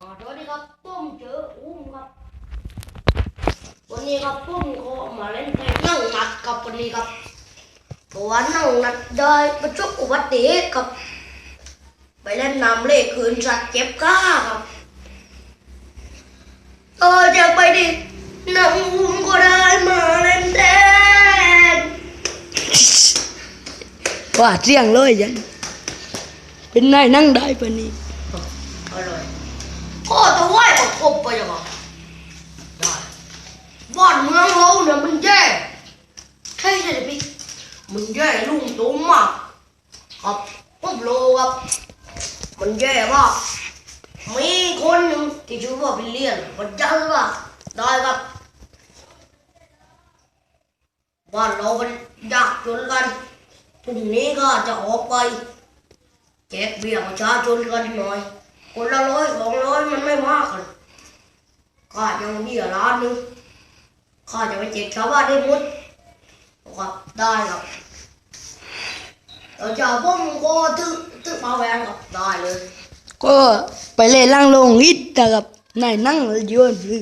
สวัสดีครับปุ้มเจออุ้มครับ วันนี้ครับปุ้มก็มาเล่นเพลงนั่งนัดกับวันนี้ครับเพราะว่านั่งนัดได้ประสบอุบัติเหตุครับ ไปเล่นน้ำเล่คืนสัตว์เจ็บก้าครับเออจะไปดินั่งอุ้มก็ได้มาเล่นแทนว่าเสียงเลยยันเป็นนายนั่งได้ปะนี่ อร่อยพ่อตัวไหวประกบไปยังไงได้บ้านเมืองเราเนี่ยมันแย่ใช่ใช่พี่มัน แย่ลุงตุ้มมากครับผมโลครับ มันแย่มากมีคนหนึ่งที่ชื่อว่าวิลเลียนมันยันว่าได้ครับบ้านเรามันยากจนกันพรุ่งนี้ก็จะออกไปแจกเบี้ยประชาชนกันหน่อย คนละร้อยสองร้อยมันไม่มากกันข้ายังเบี้ยล้านหนึงข้าจะไปแจกชาวบ้านได้หมดครับได้ครับ เราจะเอาพ่อมก็ตึ๊ตึ๊มาแวนครับได้เลย ก็ไปเล่นล่างลงอิดนะครับนายนั่งเยอะเลย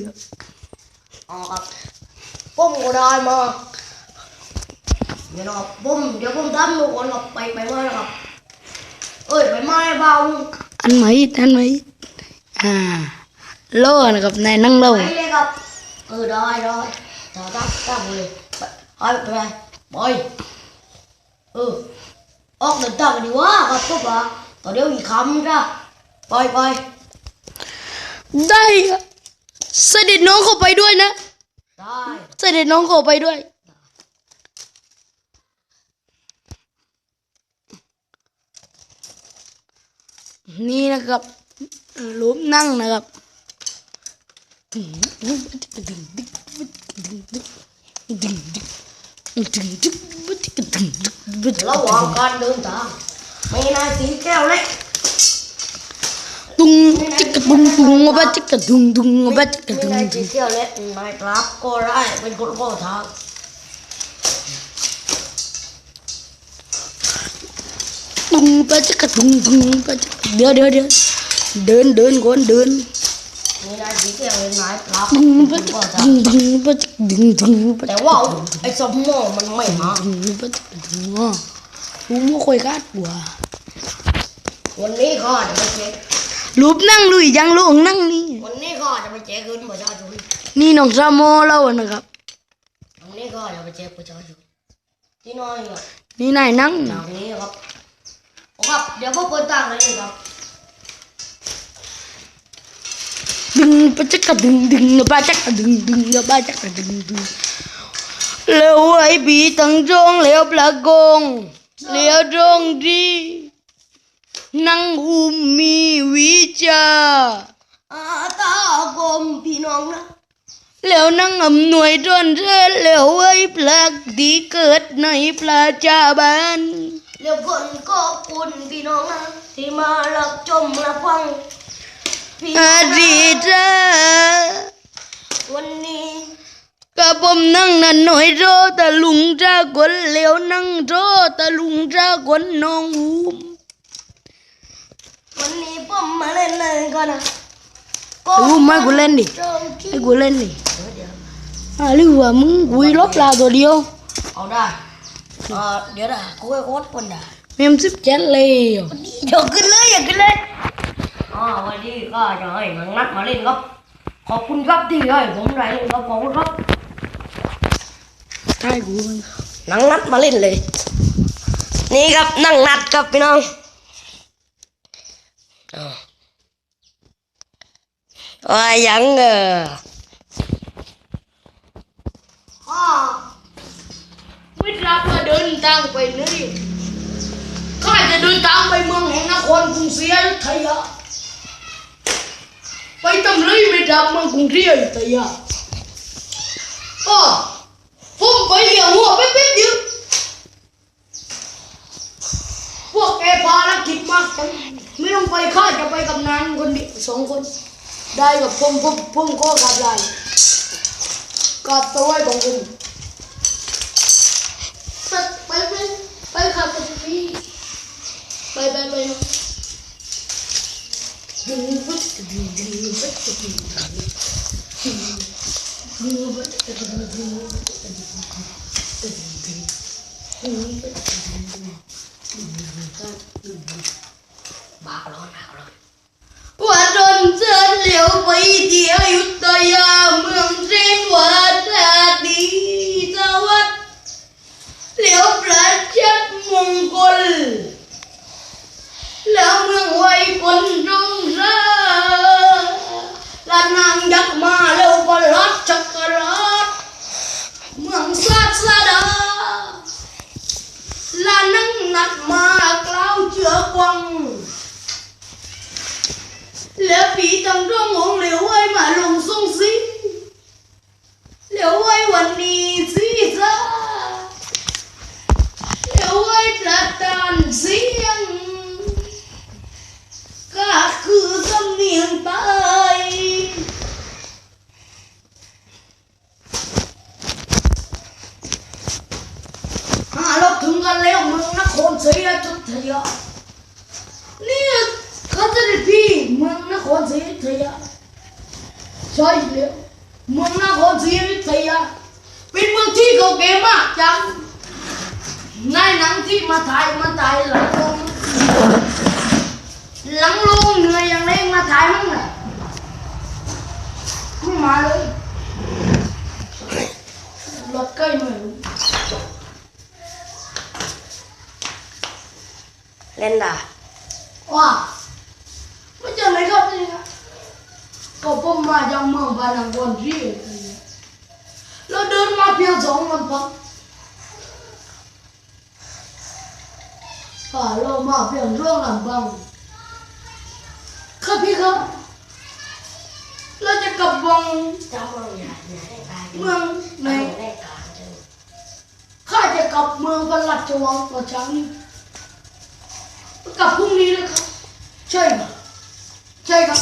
อ๋อครับพ่อมก็ได้มาเดี๋ยวนะครับพ่อมเดี๋ยวพ่อมทำทุกคนครับไปไปมานะครับเอ้ยไปมาให้เบาอันไหมอันไหมอ่าโล่นะครับนายนั่งโล่ไปเลยครับเออได้ได้ถ้าตั้งตั้งเลยไปไปไปเออ ออกเดินทางกันดีว่าครับพวกเราต่อเดี๋ยวอีกคำจ้ะไปไปได้ครับเสด็จน้องเข้าไปด้วยนะ ได้เสด็จน้องเข้าไปด้วย นี่นะครับรูปนั่งนะครับ ระหว่างการเดินทางไม่นายสีแก้วเล็กตุงจิกกะตุงตุงบะจิกกะตุงตุงบะจิกกะไม่นายสีแก้วเล็กนายรับก็ได้เป็นคนข้อทางตุงบะจิกกะตุงตุงบะจิกเดี๋ยวเดี๋ยวเดี๋ยวเดินเดินก่อนเดิน ม่นายสีแก้วเลยนายครับตุงเป็บะนจิกข้อทาตุงงตุงบะจิกดึงตุงบะแต่จิกว่าไอ้สมองมันไม่มาตุงบะจิกดึงอะลุงไม่ค่อยคาดหัววันนี้ข้าจะไปเช็ครูปนั่งลุยยังลุงนั่งนี่วันนี้ข้าจะไปเช็คคืนประชาชนนี่น้องซาโมเรานะครับวันนี้ข้าจะไปเช็คประชาชนที่น้อยนี่นายนั่งนี้ครับโอ้ครับเดี๋ยวพวกเปิดตั้งเลยครับ ดึงบะจิกกะดึงดึงบะจิกกะดึงดึงบะจิกกะดึงดึงเร็วไอ้บีตั้งจงเร็วปลากงเร็วจงดีนั่งอุมมีวิจาอาตากมพี่น้องนะแล้วนั่งอำนวยจนเธอแล้วไอ้ปลากดีเกิดในปลาจาบานเร็วคนก็คุณพี่น้องนะที่มารับชมรับฟังพี่น้อาองดีนะจ้าวันนี้กับผมนั่งนั่นหน่อยโรตะฟัง จ้าคนน้องอุมวันนี้ผมมาเล่นเลยก่อนนะอุมมากูเล่นดิเจ้าที่ให้กูเล่นดิเดี๋ยวเดี๋ยวอ่าหรือว่ามึงกุยล อ๋อวันนี้ก็จะให้นังนัดมาเล่นครับ ขอบคุณครับที่ให้ผมได้เล่นครับขอบคุณครับใช่กูมันนังนัดมาเล่นเลย นี่ครับนั่งนัดครับพี่น้องว่ายังเออพ่อไม่รับว่าเดินทางไปนี่ข้าจะเดินทางไปเมืองแห่งนครกรุงศรีอยุธยา ไปทำไรไม่ทำเมืองกรุงศรีอยุธยาอ๋อผมไปเหยียบหัวไปเป็ดเดียวพวกแกภารกิจมากจังไม่ต้องไปข้าจะไปกับนางคนเดียวสองคน ได้กับผมผมผมก็กลับได้กลับตัวไว้ของผมไปไปไปไปขับกับพี่ไปไปไปไปที่อยุธยาเมืองเส้นวัดราดีสวัสดิ์เหลียวประชัดมงคลแล้วเมืองไวยค นานางยักษ์มาแล้วก็รัดจักรราชเมืองศาสดาและนั่งนัดมากล่าวเชื่อกวังแล้วปีตำร่วงหงเหลวไว้มาลงทรงสิเหลวไว้วันนี้สิจ้าเหลวไว้ประทานเสียงก็คือสำเนียงใตาย หาเราถึงกันแล้วเมืองนครศรีอยุธยา นี่เขาจะได้พี่เมืองนครศรีอยุธยา ใช่แล้วเมืองนครศรีอยุธยาเป็นเมืองที่เก่าแก่มากจังในหนังที่มาถ่ายม พ่อมายมั้งน่ะไม่มาเลยรถใกล้หน่อนด่าว่าไม่เจอไหนครับนี่นะก็ผมมาจากเมืองบานังกอนที่เราเดินมาเพียงสองลำพังอ่าเรามาเพียงสองลำพังครับพี่ครับ เราจะกลับวังเมืองใหญ่ใหญ่ไหนข้าจะกลับเมืองพระราชวังตอนเช้านี้กลับพรุ่งนี้เลยครับ ใช่ไหมใช่ครับ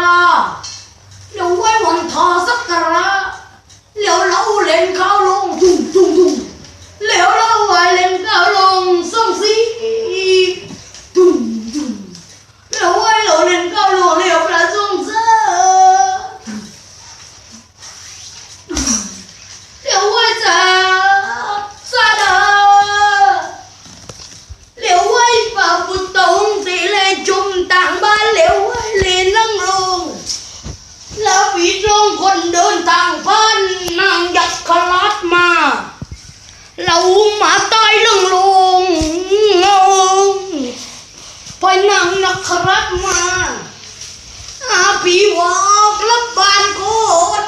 เรามาตายลงลงงงไปนางนักขลัดมาอาผีวอกลับบ้านคน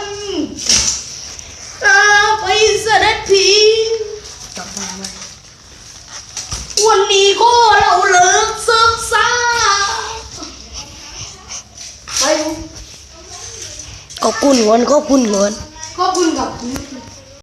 อาไปเสด็จผีจับมาไหมวันนี้ก็เราเลิกศึกษาไปก็คุณเงินก็คุณเงินก็คุณกับคุณ